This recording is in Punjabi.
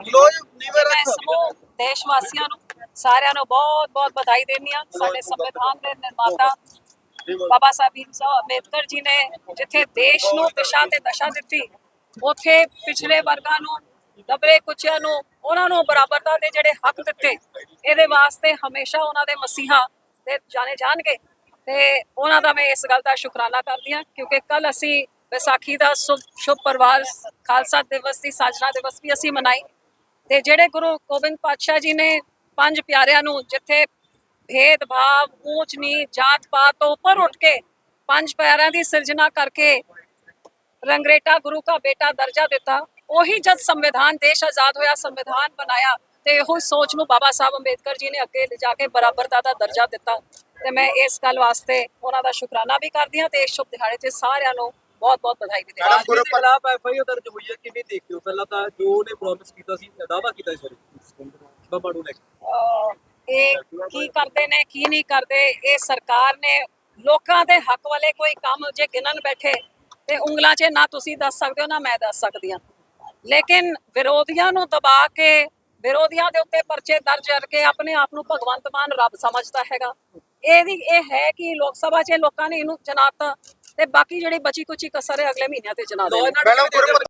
ਨੀਵੇਂ ਮੈਂ ਸਮੂਹ ਦੇਸ਼ ਵਾਸੀਆਂ ਨੂੰ ਸਾਰਿਆਂ ਨੂੰ ਬਹੁਤ ਬਹੁਤ ਵਧਾਈ ਦਿੰਦੀ ਹਾਂ। ਸਾਡੇ ਸੰਵਿਧਾਨ ਦੇ ਨਿਰਮਾਤਾ ਬਾਬਾ ਸਾਹਿਬ ਭੀਮ ਸਾਹਿਬ ਅੰਬੇਦਕਰ ਜੀ ਨੇ ਜਿੱਥੇ ਦੇਸ਼ ਨੂੰ ਦਿਸ਼ਾ ਤੇ ਦਸ਼ਾ ਦਿੱਤੀ ਉੱਥੇ ਪਿਛਲੇ ਵਰਗਾਂ ਨੂੰ ਦਬਰੇ ਕੁਚਿਆਂ ਨੂੰ ਉਹਨਾਂ ਨੂੰ ਬਰਾਬਰਤਾ ਦੇ ਜਿਹੜੇ ਹੱਕ ਦਿੱਤੇ ਇਹਦੇ ਵਾਸਤੇ ਹਮੇਸ਼ਾ ਉਹਨਾਂ ਦੇ ਮਸੀਹਾ ਤੇ ਜਾਣੇ ਜਾਣਗੇ। ਤੇ ਉਹਨਾਂ ਦਾ ਮੈਂ ਇਸ ਗੱਲ ਦਾ ਸ਼ੁਕਰਾਨਾ ਕਰਦੀ ਹਾਂ ਕਿਉਂਕਿ ਕੱਲ ਅਸੀਂ ਵਿਸਾਖੀ ਦਾ ਸ਼ੁਭ ਸ਼ੁਭ ਪਰਵਾਰ ਖਾਲਸਾ ਦਿਵਸ ਦੀ ਸਾਜਨਾ ਦਿਵਸ ਵੀ ਅਸੀਂ ਮਨਾਈ। ਤੇ ਜਿਹੜੇ ਗੁਰੂ ਗੋਬਿੰਦ ਪਾਤਸ਼ਾਹ ਜੀ ਨੇ ਪੰਜ ਪਿਆਰਿਆਂ ਨੂੰ ਜਿੱਥੇ ਭੇਦਭਾਵ, ਊਚ ਨੀ ਜਾਤ ਪਾਤ ਤੋਂ ਉੱਪਰ ਉੱਠ ਕੇ ਪੰਜ ਪਿਆਰਿਆਂ ਦੀ ਸਿਰਜਣਾ ਕਰਕੇ ਰੰਗਰੇਟਾ ਗੁਰੂ ਦਾ ਬੇਟਾ ਦਰਜਾ ਦਿੱਤਾ, ਉਹੀ ਜਦ ਸੰਵਿਧਾਨ ਦੇਸ਼ ਆਜ਼ਾਦ ਹੋਇਆ, ਸੰਵਿਧਾਨ ਬਣਾਇਆ ਤੇ ਇਹੋ ਸੋਚ ਨੂੰ ਬਾਬਾ ਸਾਹਿਬ ਅੰਬੇਦਕਰ ਜੀ ਨੇ ਅੱਗੇ ਲਿਜਾ ਕੇ ਬਰਾਬਰਤਾ ਦਾ ਦਰਜਾ ਦਿੱਤਾ ਤੇ ਮੈਂ ਇਸ ਗੱਲ ਵਾਸਤੇ ਉਹਨਾਂ ਦਾ ਸ਼ੁਕਰਾਨਾ ਵੀ ਕਰਦੀ ਹਾਂ ਤੇ ਇਸ ਸ਼ੁਭ ਦਿਹਾੜੇ ਤੇ ਸਾਰਿਆਂ ਨੂੰ ਬਹੁਤ ਬਹੁਤ ਵਧਾਈ ਦਿੰਦੀ ਹਾਂ ਮੈਡਮ, ਗੁਰੂ ਦੇ ਖਿਲਾਫ ਐਫਆਈਆਰ ਦਰਜ ਹੋਈ ਹੈ ਕਿੰਨੀ ਦੇਖਦੇ ਹੋ ਪਹਿਲਾਂ ਤਾਂ ਜੋ ਉਹਨੇ ਪ੍ਰੋਮਿਸ ਕੀਤਾ ਸੀ ਦਾਵਾ ਕੀਤਾ ਸੀ ਸੋਰੀ ਬਾਬਾ ਨੂੰ ਲੈ ਕੇ। ਅਹ ਇਹ ਕੀ ਕਰਦੇ ਨੇ ਕੀ ਨਹੀਂ ਕਰਦੇ? ਇਹ ਸਰਕਾਰ ਨੇ ਲੋਕਾਂ ਦੇ ਹੱਕ ਵਾਲੇ ਕੋਈ ਕੰਮ ਜੇ ਗਿਣਨ ਬੈਠੇ ਤੇ ਉਂਗਲਾਂ 'ਚ ਨਾ ਤੁਸੀਂ ਦੱਸ ਸਕਦੇ ਹੋ ਨਾ ਮੈਂ ਦੱਸ ਸਕਦੀ ਹਾਂ। ਲੇਕਿਨ ਵਿਰੋਧੀਆਂ ਨੂੰ ਦਬਾ ਕੇ ਵਿਰੋਧੀਆਂ ਦੇ ਉੱਤੇ ਪਰਚੇ ਦਰਜ ਕਰਕੇ ਆਪਣੇ ਆਪ ਨੂੰ ਭਗਵੰਤ ਮਾਨ ਰੱਬ ਸਮਝਦਾ ਹੈਗਾ। ਇਹਦੀ ਇਹ ਹੈ ਕਿ ਲੋਕ ਸਭਾ 'ਚ ਲੋਕਾਂ ਨੇ ਇਹਨੂੰ ਜਨਾਤਾ ਤੇ ਬਾਕੀ ਜਿਹੜੀ ਬਚੀ ਕੁਚੀ ਕਸਰ ਹੈ ਅਗਲੇ ਮਹੀਨਿਆਂ ਤੇ ਐਂਡ ਆਰਡਰ ਮੈਡਮ?